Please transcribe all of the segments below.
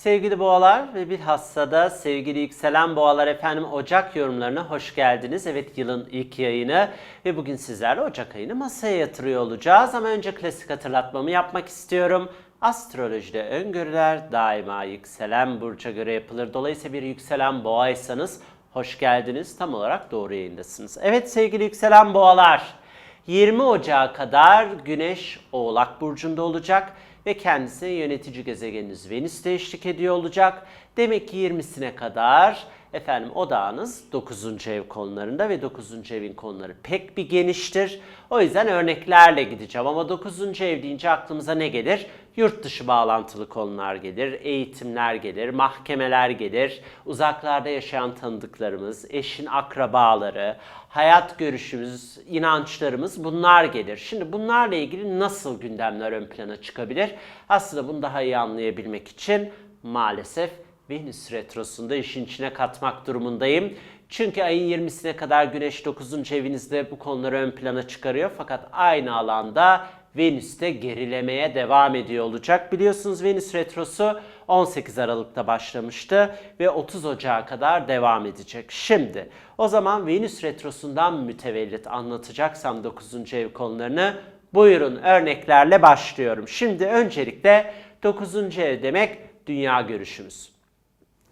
Sevgili boğalar ve bilhassa da sevgili yükselen boğalar efendim Ocak yorumlarına hoş geldiniz. Evet yılın ilk yayını ve bugün sizlerle Ocak ayını masaya yatırıyor olacağız. Ama önce klasik hatırlatmamı yapmak istiyorum. Astrolojide öngörüler daima yükselen burca göre yapılır. Dolayısıyla bir yükselen boğaysanız hoş geldiniz. Tam olarak doğru yayındasınız. Evet sevgili yükselen boğalar 20 Ocağı kadar Güneş Oğlak Burcu'nda olacak ve kendisine yönetici gezegeniniz Venüs'te eşlik ediyor olacak. Demek ki 20'sine kadar efendim odağınız 9. ev konularında ve 9. evin konuları pek bir geniştir. O yüzden örneklerle gideceğim ama 9. ev deyince aklımıza ne gelir? Yurt dışı bağlantılı konular gelir, eğitimler gelir, mahkemeler gelir, uzaklarda yaşayan tanıdıklarımız, eşin akrabaları, hayat görüşümüz, inançlarımız bunlar gelir. Şimdi bunlarla ilgili nasıl gündemler ön plana çıkabilir? Aslında bunu daha iyi anlayabilmek için maalesef Venüs Retrosu'nda işin içine katmak durumundayım. Çünkü ayın 20'sine kadar Güneş 9. evinizde bu konuları ön plana çıkarıyor. Fakat aynı alanda Venüs'te gerilemeye devam ediyor olacak. Biliyorsunuz Venüs Retrosu 18 Aralık'ta başlamıştı ve 30 Ocağı kadar devam edecek. Şimdi o zaman Venüs Retrosu'ndan mütevellit anlatacaksam 9. ev konularını buyurun örneklerle başlıyorum. Şimdi öncelikle 9. ev demek dünya görüşümüz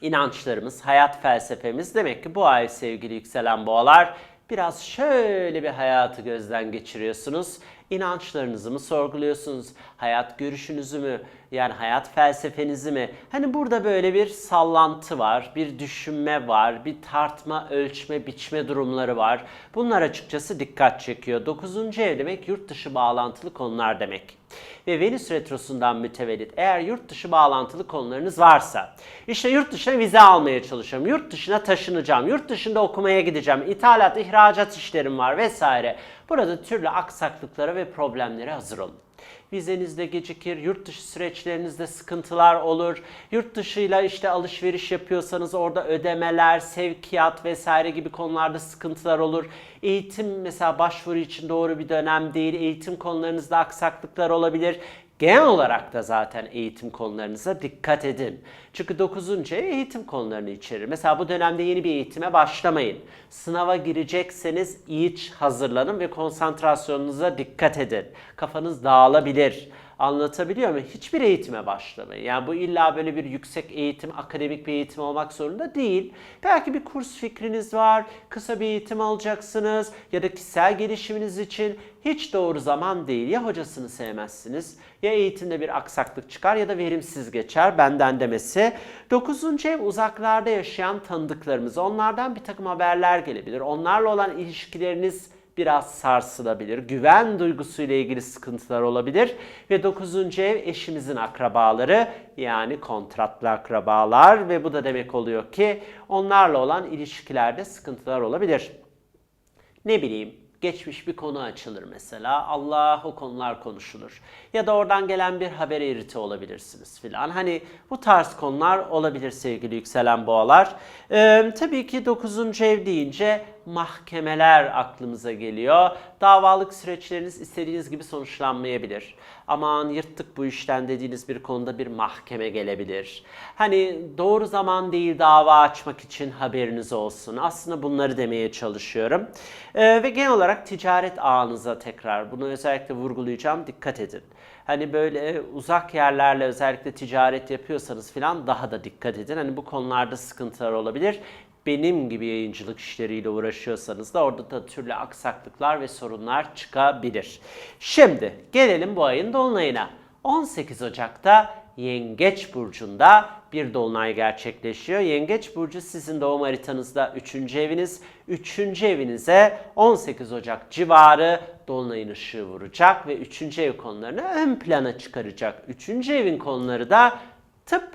inançlarımız, hayat felsefemiz demek ki bu ay sevgili yükselen boğalar biraz şöyle bir hayatı gözden geçiriyorsunuz. İnançlarınızı mı sorguluyorsunuz? Hayat görüşünüzü mü? Yani hayat felsefenizi mi? Hani burada böyle bir sallantı var, bir düşünme var, bir tartma, ölçme, biçme durumları var. Bunlar açıkçası dikkat çekiyor. Dokuzuncu ev demek yurt dışı bağlantılı konular demek ve Venüs Retrosu'ndan mütevellit eğer yurt dışı bağlantılı konularınız varsa işte yurt dışına vize almaya çalışıyorum, yurt dışına taşınacağım, yurt dışında okumaya gideceğim, ithalat, ihracat işlerim var vesaire. Burada türlü aksaklıklara ve problemlere hazır olun vizenizde gecikir, yurt dışı süreçlerinizde sıkıntılar olur. Yurt dışıyla işte alışveriş yapıyorsanız orada ödemeler, sevkiyat vesaire gibi konularda sıkıntılar olur. Eğitim mesela başvuru için doğru bir dönem değil. Eğitim konularınızda aksaklıklar olabilir. Genel olarak da zaten eğitim konularınıza dikkat edin. Çünkü 9. ev eğitim konularını içerir. Mesela bu dönemde yeni bir eğitime başlamayın. Sınava girecekseniz iyi hazırlanın ve konsantrasyonunuza dikkat edin. Kafanız dağılabilir. Anlatabiliyor muyum? Hiçbir eğitime başlamayın. Yani bu illa böyle bir yüksek eğitim, akademik bir eğitim olmak zorunda değil. Belki bir kurs fikriniz var, kısa bir eğitim alacaksınız ya da kişisel gelişiminiz için hiç doğru zaman değil. Ya hocasını sevmezsiniz ya eğitimde bir aksaklık çıkar ya da verimsiz geçer benden demesi. Dokuzuncu ev uzaklarda yaşayan tanıdıklarımız. Onlardan bir takım haberler gelebilir. Onlarla olan ilişkileriniz biraz sarsılabilir. Güven duygusuyla ilgili sıkıntılar olabilir. Ve 9. ev eşimizin akrabaları yani kontratlı akrabalar ve bu da demek oluyor ki onlarla olan ilişkilerde sıkıntılar olabilir. Ne bileyim geçmiş bir konu açılır mesela. Allah o konular konuşulur. Ya da oradan gelen bir haber iriti olabilirsiniz filan. Hani bu tarz konular olabilir sevgili yükselen boğalar. Ee, tabii ki 9. ev deyince mahkemeler aklımıza geliyor. Davalık süreçleriniz istediğiniz gibi sonuçlanmayabilir. Aman yırttık bu işten dediğiniz bir konuda bir mahkeme gelebilir. Hani doğru zaman değil dava açmak için haberiniz olsun. Aslında bunları demeye çalışıyorum. Ee, ve genel olarak ticaret ağınıza tekrar bunu özellikle vurgulayacağım. Dikkat edin. Hani böyle uzak yerlerle özellikle ticaret yapıyorsanız falan daha da dikkat edin. Hani bu konularda sıkıntılar olabilir benim gibi yayıncılık işleriyle uğraşıyorsanız da orada da türlü aksaklıklar ve sorunlar çıkabilir. Şimdi gelelim bu ayın dolunayına. 18 Ocak'ta Yengeç burcunda bir dolunay gerçekleşiyor. Yengeç burcu sizin doğum haritanızda 3. eviniz. 3. evinize 18 Ocak civarı dolunayın ışığı vuracak ve 3. ev konularını ön plana çıkaracak. 3. evin konuları da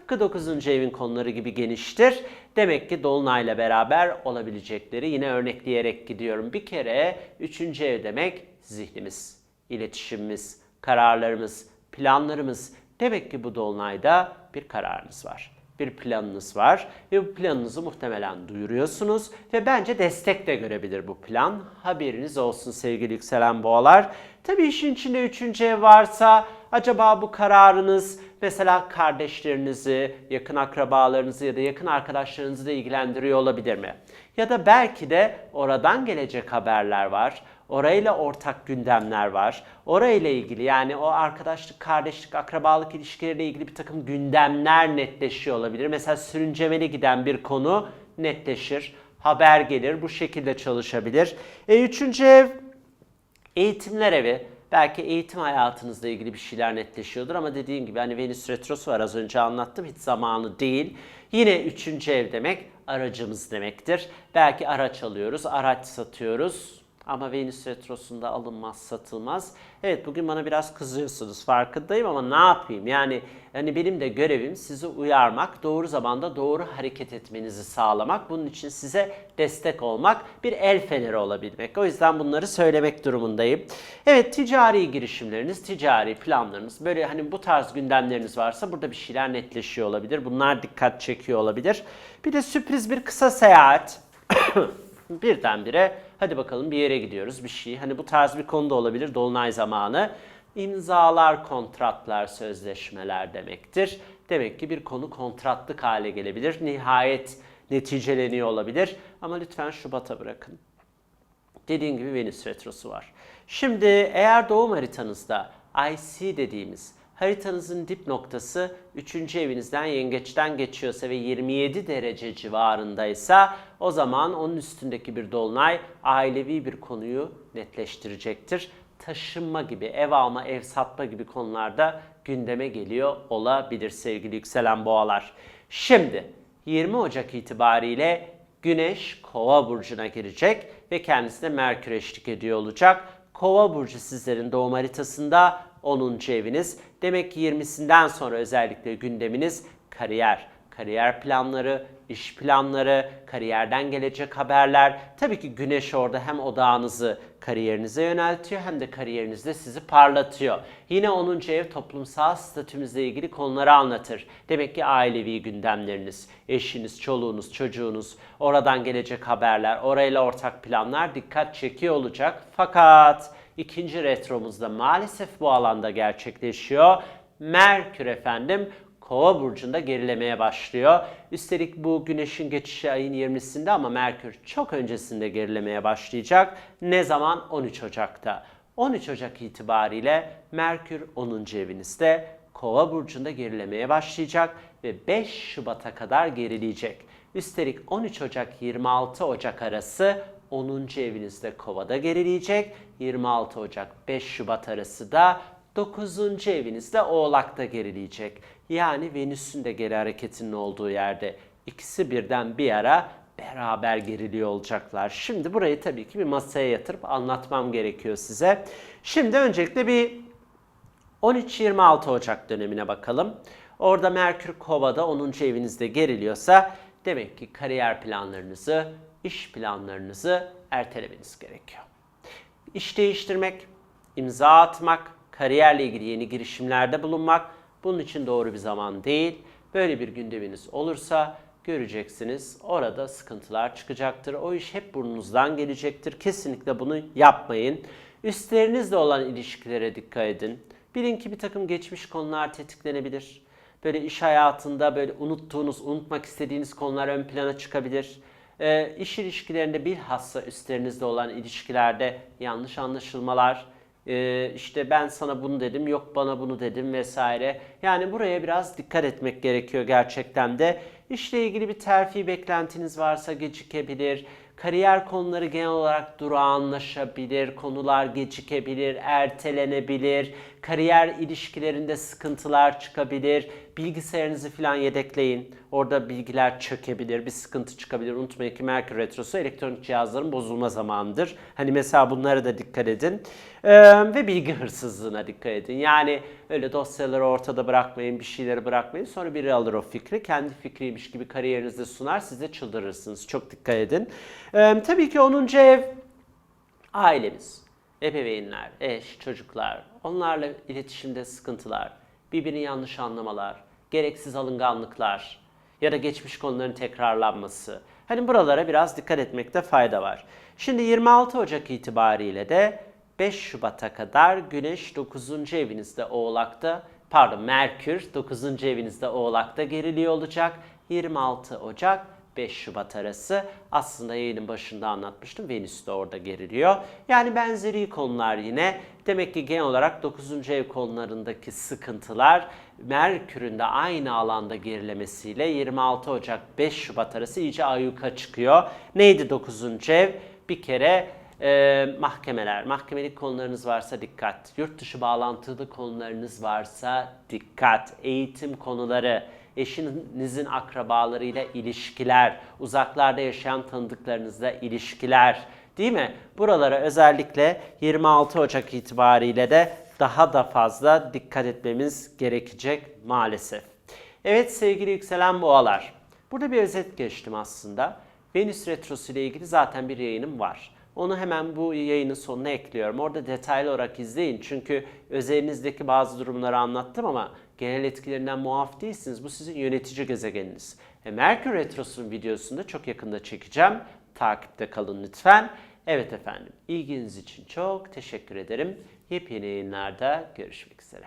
tıpkı 9. evin konuları gibi geniştir. Demek ki Dolunay'la beraber olabilecekleri yine örnekleyerek gidiyorum. Bir kere 3. ev demek zihnimiz, iletişimimiz, kararlarımız, planlarımız. Demek ki bu Dolunay'da bir kararınız var bir planınız var ve bu planınızı muhtemelen duyuruyorsunuz ve bence destek de görebilir bu plan. Haberiniz olsun sevgili yükselen boğalar. Tabii işin içinde üçüncü ev varsa Acaba bu kararınız mesela kardeşlerinizi, yakın akrabalarınızı ya da yakın arkadaşlarınızı da ilgilendiriyor olabilir mi? Ya da belki de oradan gelecek haberler var. Orayla ortak gündemler var. Orayla ilgili yani o arkadaşlık, kardeşlik, akrabalık ilişkileriyle ilgili bir takım gündemler netleşiyor olabilir. Mesela sürüncemeli giden bir konu netleşir. Haber gelir. Bu şekilde çalışabilir. E, üçüncü ev Eğitimler evi. Belki eğitim hayatınızla ilgili bir şeyler netleşiyordur ama dediğim gibi hani Venüs Retrosu var az önce anlattım hiç zamanı değil. Yine üçüncü ev demek aracımız demektir. Belki araç alıyoruz, araç satıyoruz. Ama Venüs Retrosu'nda alınmaz, satılmaz. Evet bugün bana biraz kızıyorsunuz farkındayım ama ne yapayım? Yani yani benim de görevim sizi uyarmak, doğru zamanda doğru hareket etmenizi sağlamak. Bunun için size destek olmak, bir el feneri olabilmek. O yüzden bunları söylemek durumundayım. Evet ticari girişimleriniz, ticari planlarınız, böyle hani bu tarz gündemleriniz varsa burada bir şeyler netleşiyor olabilir. Bunlar dikkat çekiyor olabilir. Bir de sürpriz bir kısa seyahat. birdenbire hadi bakalım bir yere gidiyoruz bir şey. Hani bu tarz bir konu da olabilir dolunay zamanı. İmzalar, kontratlar, sözleşmeler demektir. Demek ki bir konu kontratlık hale gelebilir. Nihayet neticeleniyor olabilir. Ama lütfen Şubat'a bırakın. Dediğim gibi Venüs Retrosu var. Şimdi eğer doğum haritanızda IC dediğimiz haritanızın dip noktası 3. evinizden yengeçten geçiyorsa ve 27 derece civarındaysa o zaman onun üstündeki bir dolunay ailevi bir konuyu netleştirecektir. Taşınma gibi, ev alma, ev satma gibi konularda gündeme geliyor olabilir sevgili yükselen boğalar. Şimdi 20 Ocak itibariyle Güneş Kova burcuna girecek ve kendisi de Merkür eşlik ediyor olacak. Kova burcu sizlerin doğum haritasında 10. eviniz. Demek ki 20'sinden sonra özellikle gündeminiz kariyer, kariyer planları, iş planları, kariyerden gelecek haberler. Tabii ki güneş orada hem odağınızı kariyerinize yöneltiyor hem de kariyerinizde sizi parlatıyor. Yine 10. ev toplumsal statümüzle ilgili konuları anlatır. Demek ki ailevi gündemleriniz, eşiniz, çoluğunuz, çocuğunuz, oradan gelecek haberler, orayla ortak planlar dikkat çekiyor olacak. Fakat ikinci retromuzda maalesef bu alanda gerçekleşiyor. Merkür efendim Kova burcunda gerilemeye başlıyor. Üstelik bu güneşin geçişi ayın 20'sinde ama Merkür çok öncesinde gerilemeye başlayacak. Ne zaman? 13 Ocak'ta. 13 Ocak itibariyle Merkür 10. evinizde Kova burcunda gerilemeye başlayacak ve 5 Şubat'a kadar gerileyecek. Üstelik 13 Ocak 26 Ocak arası 10. evinizde Kova'da gerileyecek. 26 Ocak 5 Şubat arası da 9. evinizde Oğlak'ta gerileyecek. Yani Venüs'ün de geri hareketinin olduğu yerde ikisi birden bir ara beraber geriliyor olacaklar. Şimdi burayı tabii ki bir masaya yatırıp anlatmam gerekiyor size. Şimdi öncelikle bir 13-26 Ocak dönemine bakalım. Orada Merkür Kova'da 10. evinizde geriliyorsa demek ki kariyer planlarınızı, iş planlarınızı ertelemeniz gerekiyor. İş değiştirmek, imza atmak, kariyerle ilgili yeni girişimlerde bulunmak bunun için doğru bir zaman değil. Böyle bir gündeminiz olursa göreceksiniz orada sıkıntılar çıkacaktır. O iş hep burnunuzdan gelecektir. Kesinlikle bunu yapmayın. Üstlerinizle olan ilişkilere dikkat edin. Bilin ki bir takım geçmiş konular tetiklenebilir. Böyle iş hayatında böyle unuttuğunuz, unutmak istediğiniz konular ön plana çıkabilir. E, iş ilişkilerinde bilhassa üstlerinizde olan ilişkilerde yanlış anlaşılmalar, e, işte ben sana bunu dedim, yok bana bunu dedim vesaire. Yani buraya biraz dikkat etmek gerekiyor gerçekten de. İşle ilgili bir terfi beklentiniz varsa gecikebilir. Kariyer konuları genel olarak durağanlaşabilir, konular gecikebilir, ertelenebilir, kariyer ilişkilerinde sıkıntılar çıkabilir. Bilgisayarınızı falan yedekleyin. Orada bilgiler çökebilir, bir sıkıntı çıkabilir. Unutmayın ki Merkür Retrosu elektronik cihazların bozulma zamanıdır. Hani mesela bunlara da dikkat edin. Ee, ve bilgi hırsızlığına dikkat edin. Yani öyle dosyaları ortada bırakmayın, bir şeyleri bırakmayın. Sonra biri alır o fikri, kendi fikriymiş gibi kariyerinizde sunar, siz de çıldırırsınız. Çok dikkat edin. Ee, tabii ki 10. ev ailemiz, ebeveynler, eş, çocuklar, onlarla iletişimde sıkıntılar, birbirini yanlış anlamalar, gereksiz alınganlıklar ya da geçmiş konuların tekrarlanması. Hani buralara biraz dikkat etmekte fayda var. Şimdi 26 Ocak itibariyle de 5 Şubat'a kadar Güneş 9. evinizde Oğlak'ta, pardon Merkür 9. evinizde Oğlak'ta geriliyor olacak. 26 Ocak 5 Şubat arası aslında yayının başında anlatmıştım. Venüs de orada geriliyor. Yani benzeri konular yine. Demek ki genel olarak 9. ev konularındaki sıkıntılar Merkür'ün de aynı alanda gerilemesiyle 26 Ocak 5 Şubat arası iyice ayyuka çıkıyor. Neydi 9. ev? Bir kere e, mahkemeler, mahkemelik konularınız varsa dikkat. Yurt dışı bağlantılı konularınız varsa dikkat. Eğitim konuları, eşinizin akrabalarıyla ilişkiler, uzaklarda yaşayan tanıdıklarınızla ilişkiler, değil mi? Buralara özellikle 26 Ocak itibariyle de daha da fazla dikkat etmemiz gerekecek maalesef. Evet sevgili yükselen boğalar. Burada bir özet geçtim aslında. Venüs Retrosu ile ilgili zaten bir yayınım var. Onu hemen bu yayının sonuna ekliyorum. Orada detaylı olarak izleyin. Çünkü özelinizdeki bazı durumları anlattım ama genel etkilerinden muaf değilsiniz. Bu sizin yönetici gezegeniniz. E, Merkür Retrosu'nun videosunu da çok yakında çekeceğim. Takipte kalın lütfen. Evet efendim, ilginiz için çok teşekkür ederim. Yepyeni yayınlarda görüşmek üzere.